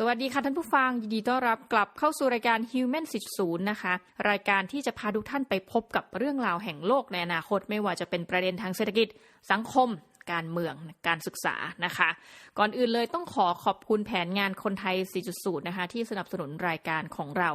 สวัสดีค่ะท่านผู้ฟังยินดีต้อนรับกลับเข้าสู่รายการ Human 40นะคะ รายการที่จะพาทุกท่านไปพบกับเรื่องราวแห่งโลกในอนาคต ไม่ว่าจะเป็นประเด็นทางเศรษฐกิจสังคม การเมืองการศึกษานะคะ ก่อนอื่นเลยต้องขอขอบคุณแผนงานคนไทย 4.0 นะคะ ที่สนับสนุนรายการของเรา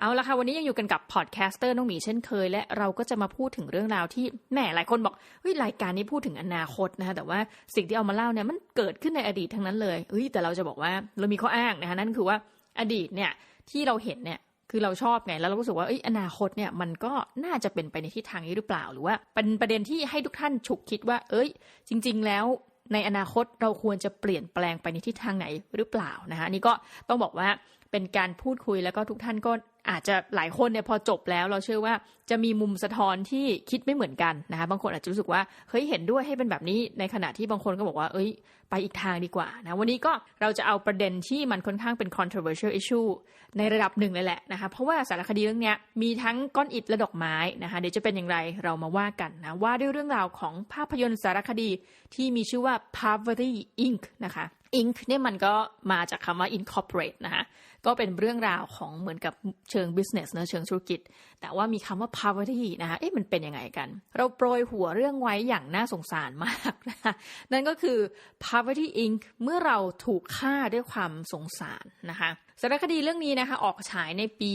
เอาละค่ะ วันนี้ยังอยู่กันกับพอดแคสเตอร์น้องหมีเช่นเคย และเราก็จะมาพูดถึงเรื่องราวที่แหมหลายคนบอกเฮ้ยรายการนี้พูดถึงอนาคตนะคะแต่ว่าสิ่งที่เอามาเล่าเนี่ยมันเกิดขึ้นในอดีตทั้งนั้นเลยเฮ้ยแต่เราจะบอกว่าเรามีข้ออ้างนะคะนั่นคือว่าอดีตเนี่ยที่เราเห็นเนี่ยคือเราชอบไงแล้วเรารู้สึกว่าเอ้ยอนาคตเนี่ยมันก็น่าจะเป็นไปในทิศทางนี้หรือเปล่าหรือว่าเป็นประเด็นที่ให้ทุกท่านฉุกคิดว่า เอ้ย จริง ๆ แล้วในอนาคตเราควรจะเปลี่ยนแปลงไปในทิศทางไหนหรือเปล่านะคะนี่ก็ต้องบอกว่า เป็นการพูดคุยแล้วก็ทุกท่านก็อาจจะหลายคนเนี่ยพอจบแล้วเราเชื่อว่าจะมีมุมสะท้อนที่คิดไม่เหมือนกันนะคะบางคนอาจจะรู้สึกว่าเฮ้ยเห็นด้วยให้เป็นแบบนี้ในขณะที่บางคนก็บอกว่า เอ้ย ไปอีกทางดีกว่านะวันนี้ก็เราจะเอาประเด็นที่มันค่อนข้างเป็น controversial issue ในระดับหนึ่งเลยแหละนะคะเพราะว่าสารคดีเรื่องนี้มีทั้งก้อนอิฐและดอกไม้นะคะเดี๋ยวจะเป็นอย่างไรเรามาว่ากันนะว่าด้วยเรื่องราวของภาพยนตร์สารคดีที่มีชื่อว่า Poverty Inc นะคะ Inc เนี่ยมันก็มาจากคำว่า incorporate นะคะก็เป็นเรื่องราวของเหมือนกับเชิง business นะเชิงธุรกิจ แต่ว่ามีคำว่า poverty นะคะเอ๊ะมันเป็นยังไงกัน เราโปรยหัวเรื่องไว้อย่างน่าสงสารมากนะคะนั่นก็คือ poverty inc เมื่อเราถูกฆ่าด้วยความสงสารนะคะสารคดีเรื่องนี้นะคะออกฉายในปี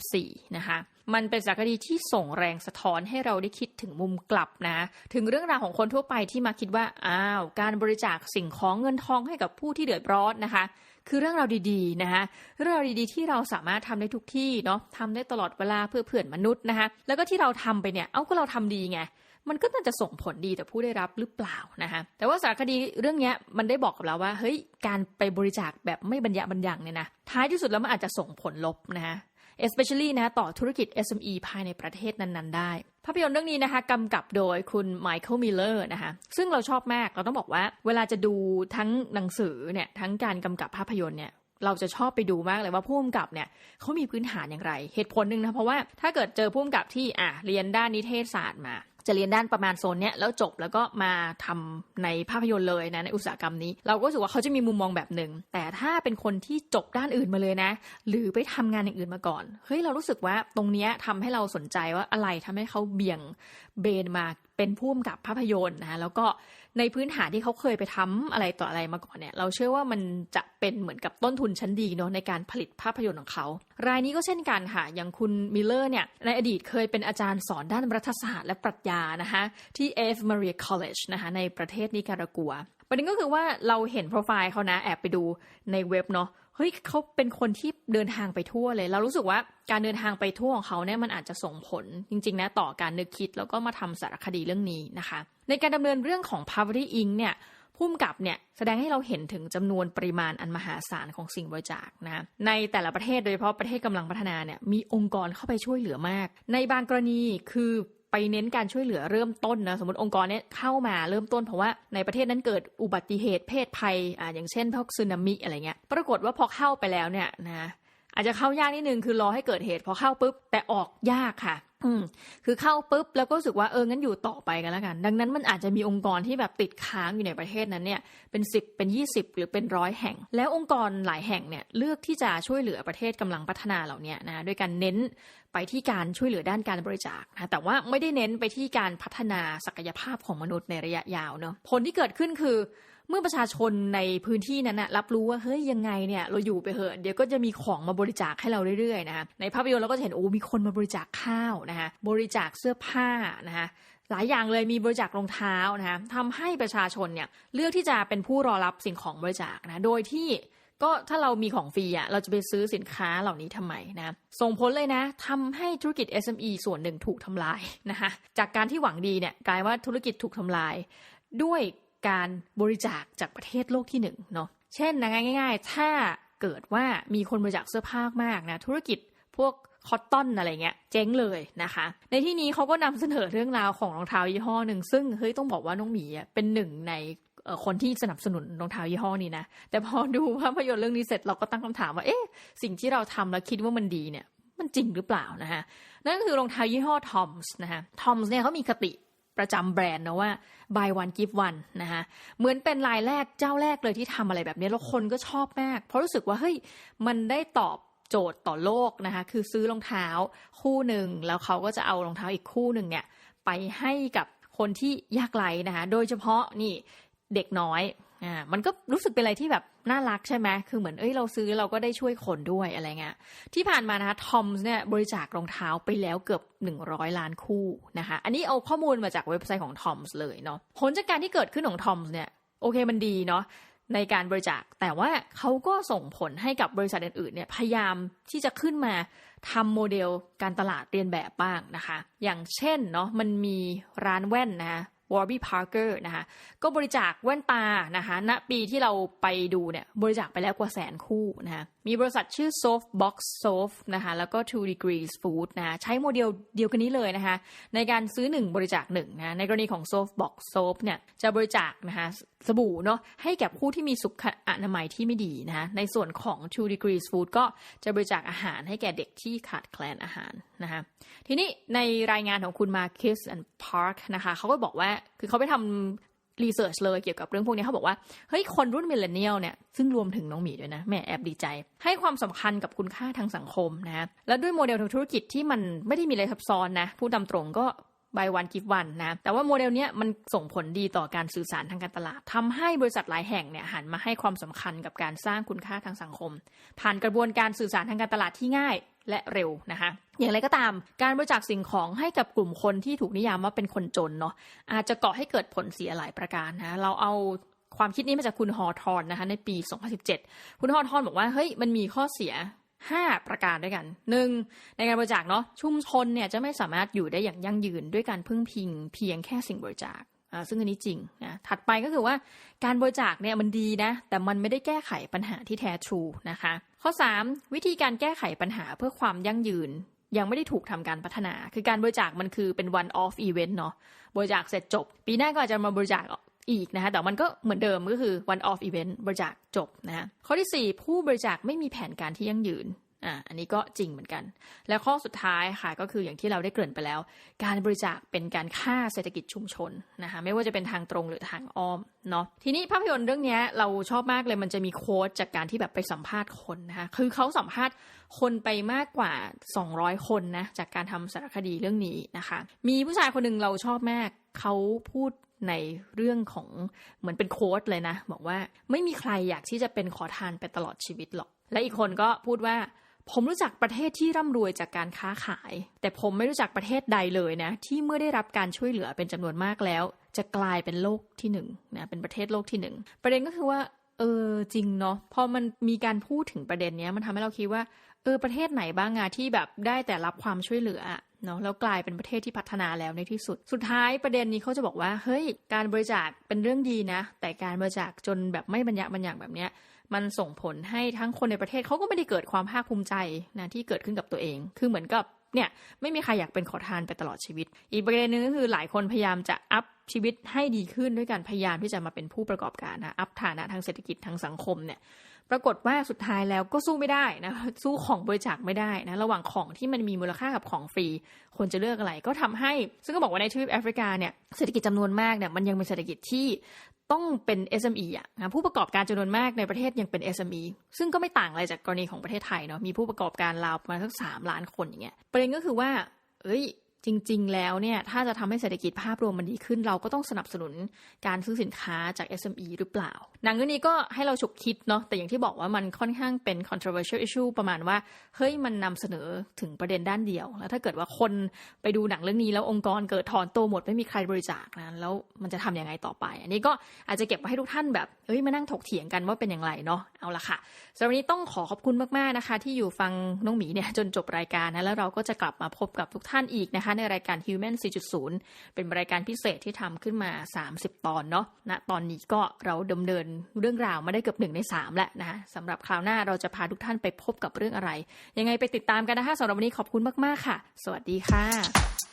2014 นะคะ มันเป็นสารคดีที่ส่งแรงสะท้อนให้เราได้คิดถึงมุมกลับนะ ถึงเรื่องราวของคนทั่วไปที่มาคิดว่าอ้าว การบริจาคสิ่งของเงินทองให้กับผู้ที่เดือดร้อนนะคะ คือเรื่องราวดีๆนะคะเรื่องราวดีๆที่เราสามารถทำได้ทุกที่เนาะทำได้ตลอดเวลาเพื่อเพื่อนมนุษย์นะคะแล้วก็ที่เราทำไปเนี่ย เอ้าก็เราทำดีไงมันก็น่าจะส่งผลดีต่อผู้ได้รับหรือเปล่านะคะ แต่ว่าสารคดีเรื่องนี้มันได้บอกกับเราว่า เฮ้ย การไปบริจาคแบบไม่บรรยะบรรยังเนี่ยนะ ท้ายที่สุดแล้วมันอาจจะส่งผลลบนะคะ especially นะต่อธุรกิจ SME ภายในประเทศนั้น ๆ ได้ ภาพยนตร์เรื่องนี้นะคะกำกับโดยคุณไมเคิลมิลเลอร์นะคะซึ่งเราชอบมากเราต้องบอกว่า เวลาจะดูทั้งหนังสือเนี่ยทั้งการกำกับภาพยนตร์เนี่ยเราจะชอบไปดูมากเลยว่าผู้กำกับเนี่ยเขามีพื้นฐานอย่างไร เหตุผลหนึ่งนะเพราะว่าถ้าเกิดเจอผู้กำกับที่อะเรียนด้านนิเทศศาสตร์มา จะเรียนด้านประมาณโซนเนี้ยแล้วจบแล้วก็มาทำในภาพยนตร์เลยนะในอุตสาหกรรมนี้ เราก็รู้สึกว่าเขาจะมีมุมมองแบบหนึ่งแต่ถ้าเป็นคนที่จบด้านอื่นมาเลยนะ หรือไปทำงานอย่างอื่นมาก่อนเฮ้ยเรารู้สึกว่าตรงเนี้ยทำให้เราสนใจว่าอะไรทำให้เขาเบี่ยงเบนมาเป็นผู้กำกับภาพยนตร์นะแล้วก็ ในพื้นฐานที่เขาเคยไปทำอะไรต่ออะไรมาก่อนเนี่ยเราเชื่อว่ามันจะเป็นเหมือนกับต้นทุนชั้นดีเนาะในการผลิตภาพยนตร์ของเขา รายนี้ก็เช่นกันค่ะ อย่างคุณมิลเลอร์เนี่ยในอดีตเคยเป็นอาจารย์สอนด้านรัฐศาสตร์และปรัชญานะคะที่ F. Maria College นะคะในประเทศนิการากัว ประเด็นก็คือว่าเราเห็นโปรไฟล์เขานะแอบไปดูในเว็บเนาะเฮ้ยเขาเป็นคนที่เดินทางไปทั่วเลย เรารู้สึกว่าการเดินทางไปทั่วของเขาเนี่ยมันอาจจะส่งผลจริง ๆ นะต่อการนึกคิดแล้วก็มาทำสารคดีเรื่องนี้นะคะ ในการดำเนินเรื่องของ Poverty Inc เนี่ยพุ่มกับเนี่ยแสดงให้เราเห็นถึงจำนวนปริมาณอันมหาศาลของสิ่งบริจาคนะในแต่ละประเทศโดยเฉพาะประเทศกำลังพัฒนาเนี่ยมีองค์กรเข้าไปช่วยเหลือมาก ในบางกรณีคือ ไปเน้นการช่วยเหลือเริ่มต้นนะสมมติองค์กรเนี้ยเข้ามาเริ่มต้นเพราะว่าในประเทศนั้นเกิดอุบัติเหตุเพศภัยอ่าอย่างเช่นพวกสึนามิอะไรเงี้ยปรากฏว่าพอเข้าไปแล้วเนี่ยนะอาจจะเข้ายากนิดนึงคือรอให้เกิดเหตุพอเข้าปุ๊บแต่ออกยากค่ะ อืมคือเข้าปุ๊บแล้วก็รู้สึกว่าเอองั้นอยู่ต่อไปกันแล้วกัน ดังนั้นมันอาจจะมีองค์กรที่แบบติดค้างอยู่ในประเทศนั้นเนี่ยเป็น10เป็น20หรือเป็นร้อยแห่ง แล้วองค์กรหลายแห่งเนี่ยเลือกที่จะช่วยเหลือประเทศกำลังพัฒนาเหล่านี้นะด้วยการเน้น ไปที่การช่วยเหลือด้านการบริจาคนะแต่ว่าไม่ได้เน้นไปที่การพัฒนาศักยภาพของมนุษย์ในระยะยาวเนาะผลที่เกิดขึ้นคือเมื่อประชาชนในพื้นที่นั้นนะรับรู้ว่าเฮ้ยยังไงเนี่ยเราอยู่ไปเหอะเดี๋ยวก็จะมีของมาบริจาคให้เราเรื่อยๆนะคะในภาพยนตร์เราก็จะเห็นโอ้มีคนมาบริจาคข้าวนะคะบริจาคเสื้อผ้านะคะหลายอย่างเลยมีบริจาครองเท้านะคะทำให้ประชาชนเนี่ยเลือกที่จะเป็นผู้รอรับสิ่งของบริจาคนะโดยที่ ก็ถ้าเรามีของฟรีอะเราจะไปซื้อสินค้าเหล่านี้ทำไมนะ ส่งผลเลยนะทำให้ธุรกิจ SME ส่วนหนึ่งถูกทำลายนะคะจากการที่หวังดีเนี่ยกลายว่าธุรกิจถูกทำลาย ด้วยการบริจาคจากประเทศโลกที่หนึ่งเนาะเช่นนะง่ายๆ ถ้าเกิดว่ามีคนบริจาคเสื้อผ้ามากนะธุรกิจพวกคอตตอนอะไรเงี้ยเจ๊งเลยนะคะ ในที่นี้เขาก็นำเสนอเรื่องราวของรองเท้ายี่ห้อหนึ่งซึ่งเฮ้ยต้องบอกว่าน้องหมีเป็นหนึ่งใน คนที่สนับสนุนรองเท้ายี่ห้อนี้นะ แต่พอดูภาพยนตร์เรื่องนี้เสร็จเราก็ตั้งคำถามว่า เอ๊ะ สิ่งที่เราทำแล้วคิดว่ามันดีเนี่ย มันจริงหรือเปล่านะคะนั่นก็คือรองเท้ายี่ห้อทอมส์นะคะทอมส์เนี่ยเขามีคติประจำแบรนด์นะว่า buy one give one นะคะเหมือนเป็นรายแรกเจ้าแรกเลยที่ทำอะไรแบบนี้ แล้วคนก็ชอบมาก เพราะรู้สึกว่าเฮ้ยมันได้ตอบโจทย์ต่อโลกนะคะคือซื้อรองเท้าคู่หนึ่ง แล้วเขาก็จะเอารองเท้าอีกคู่หนึ่งเนี่ยไปให้กับคนที่ยากไร้นะคะ โดยเฉพาะนี่ เด็กน้อยอ่ามันก็รู้สึกเป็นอะไรที่แบบน่ารักใช่ไหมคือเหมือนเอ้ยเราซื้อเราก็ได้ช่วยคนด้วยอะไรเงี้ยที่ผ่านมานะคะทอมส์เนี่ยบริจาครองเท้าไปแล้วเกือบ100 ล้านคู่นะคะอันนี้เอาข้อมูลมาจากเว็บไซต์ของทอมส์เลยเนาะผลจากการที่เกิดขึ้นของทอมส์เนี่ยโอเคมันดีเนาะในการบริจาคแต่ว่าเขาก็ส่งผลให้กับบริษัทอื่นๆเนี่ยพยายามที่จะขึ้นมาทำโมเดลการตลาดเรียนแบบบ้างนะคะ อย่างเช่นเนาะมันมีร้านแว่นนะ Warby Parker นะคะก็บริจาคแว่นตานะคะณปีที่เราไปดูเนี่ยบริจาคไปแล้วกว่าแสนคู่นะคะมีบริษัทชื่อ Softbox Soft นะคะแล้วก็ Two Degrees Food นะใช้โมเดลเดียวกันนี้เลยนะคะในการซื้อ 1 บริจาค1นะในกรณีของ Softbox Soft เนี่ยจะบริจาคนะคะสบู่เนาะให้แก่ผู้ที่มีสุขอนามัยที่ไม่ดีนะคะในส่วนของ Two Degrees Food ก็จะบริจาคอาหารให้แก่เด็กที่ขาดแคลนอาหารนะคะทีนี้ในรายงานของคุณ Marcus and Park นะคะเขาก็บอกว่าคือเขาไปทำรีเสิร์ชเลยเกี่ยวกับเรื่องพวกนี้เขาบอกว่า เฮ้ย คนรุ่นมิเลเนียลเนี่ย ซึ่งรวมถึงน้องหมีด้วยนะ แม่แอบดีใจ ให้ความสำคัญกับคุณค่าทางสังคมนะ แล้วด้วยโมเดลทางธุรกิจที่มันไม่ได้มีอะไรซับซ้อนนะพูดตาตรงก็บายวันกิฟวันนะ แต่ว่าโมเดลเนี้ยมันส่งผลดีต่อการสื่อสารทางการตลาดทำให้บริษัทหลายแห่งเนี่ยหันมาให้ความสำคัญกับการสร้างคุณค่าทางสังคม ผ่านกระบวนการสื่อสารทางการตลาดที่ง่าย และเร็วนะคะ อย่างไรก็ตาม การบริจาคสิ่งของให้กับกลุ่มคนที่ถูกนิยามว่าเป็นคนจนเนาะอาจจะก่อให้เกิดผลเสียหลายประการนะเราเอาความคิดนี้มาจากคุณฮอทอนนะคะในปี 2017 คุณฮอทอนบอกว่าเฮ้ยมันมีข้อเสีย5 ประการด้วยกัน 1. ในการบริจาคเนาะชุมชนเนี่ยจะไม่สามารถอยู่ได้อย่างยั่งยืนด้วยการพึ่งพิงเพียงแค่สิ่งบริจาค ซึ่งอันนี้จริงนะถัดไปก็คือว่าการบริจาคเนี่ยมันดีนะ แต่มันไม่ได้แก้ไขปัญหาที่แท้ทรูนะคะ ข้อ 3 วิธีการแก้ไขปัญหาเพื่อความยั่งยืนยังไม่ได้ถูกทำการพัฒนา คือการบริจาคมันคือเป็น one off event เนาะบริจาคเสร็จจบ ปีหน้าก็อาจจะมาบริจาคอีกนะคะแต่มันก็เหมือนเดิมก็คือ one off event บริจาคจบนะข้อที่ 4 ผู้บริจาคไม่มีแผนการที่ยั่งยืน อ่าอันนี้ก็จริงเหมือนกัน แล้วข้อสุดท้ายค่ะก็คืออย่างที่เราได้เกริ่นไปแล้ว การบริจาคเป็นการฆ่าเศรษฐกิจชุมชนนะคะไม่ว่าจะเป็นทางตรงหรือทางอ้อมเนาะทีนี้ภาพยนตร์เรื่องนี้เราชอบมากเลยมันจะมีโค้ดจากการที่แบบไปสัมภาษณ์คนนะคะคือเขาสัมภาษณ์คนไปมากกว่า 200 คนนะจากการทำสารคดีเรื่องนี้นะคะ มีผู้ชายคนหนึ่งเราชอบมากเขาพูดในเรื่องของเหมือนเป็นโค้ดเลยนะ บอกว่าไม่มีใครอยากที่จะเป็นขอทานไปตลอดชีวิตหรอก และอีกคนก็พูดว่า ผมรู้จักประเทศที่ร่ำรวยจากการค้าขาย แต่ผมไม่รู้จักประเทศใดเลยนะ ที่เมื่อได้รับการช่วยเหลือเป็นจำนวนมากแล้ว จะกลายเป็นโลกที่หนึ่งนะเป็นประเทศโลกที่หนึ่งประเด็นก็คือว่าเออจริงเนาะพอมันมีการพูดถึงประเด็นนี้มันทำให้เราคิดว่าเออประเทศไหนบ้างอะที่แบบได้แต่รับความช่วยเหลือเนาะแล้วกลายเป็นประเทศที่พัฒนาแล้วในที่สุด สุดท้ายประเด็นนี้เขาจะบอกว่าเฮ้ยการบริจาคเป็นเรื่องดีนะ แต่การบริจาคจนแบบไม่บรรยะบรรยังแบบเนี้ย มันส่งผลให้ทั้งคนในประเทศเขาก็ไม่ได้เกิดความภาคภูมิใจนะที่เกิดขึ้นกับตัวเอง คือเหมือนกับเนี่ยไม่มีใครอยากเป็นขอทานไปตลอดชีวิต อีกประเด็นหนึ่งก็คือหลายคนพยายามจะอัพชีวิตให้ดีขึ้นด้วยการพยายามที่จะมาเป็นผู้ประกอบการนะอัพฐานะทางเศรษฐกิจทางสังคมเนี่ย ปรากฏว่าสุดท้ายแล้วก็สู้ไม่ได้นะสู้ของบริจาคไม่ได้นะระหว่างของที่มันมีมูลค่ากับของฟรี คนจะเลือกอะไรก็ทำให้ ซึ่งก็บอกว่าในทวีปแอฟริกาเนี่ยเศรษฐกิจจำนวนมากเนี่ยมันยังเป็นเศรษฐกิจที่ต้องเป็น SME อะนะผู้ประกอบการจำนวนมากในประเทศยังเป็น SME ซึ่งก็ไม่ต่างอะไรจากกรณีของประเทศไทยเนาะมีผู้ประกอบการราวประมาณสักสามล้านคนอย่างเงี้ยประเด็นก็คือว่าเอ้ย จริง ๆ แล้วเนี่ยถ้าจะทำให้เศรษฐกิจภาพรวมมันดีขึ้น เราก็ต้องสนับสนุนการซื้อสินค้าจาก SME หรือเปล่า หนังเรื่องนี้ก็ให้เราฉุกคิดเนาะแต่อย่างที่บอกว่ามันค่อนข้างเป็น controversial issue ประมาณว่า เฮ้ยมันนำเสนอถึงประเด็นด้านเดียว แล้วถ้าเกิดว่าคนไปดูหนังเรื่องนี้แล้วองค์กรเกิดถอนตัวหมดไม่มีใครบริจาคนะแล้วมันจะทํำยังไงต่อไป อันนี้ก็อาจจะเก็บไว้ให้ทุกท่านแบบเฮ้ยมานั่งถกเถียงกันว่าเป็นอย่างไรเนาะเอาละค่ะสำหรับวันนี้ต้องขอขอบคุณมากๆนะคะ ที่อยู่ฟังน้องหมีเนี่ยจนจบรายการนะแล้วเราก็จะกลับมาพบกับทุกท่านอีกนะคะในรายการ Human 4.0 เป็นรายการพิเศษที่ทำขึ้นมา 30 ตอนเนาะณนะตอนนี้ก็เราดำเนินเรื่องราวมาได้เกือบหนึ่งใน3แล้วนะคะสำหรับคราวหน้าเราจะพาทุกท่านไปพบกับเรื่องอะไร ยังไงไปติดตามกันนะคะสำหรับวันนี้ขอบคุณมาก ๆ ค่ะ สวัสดีค่ะ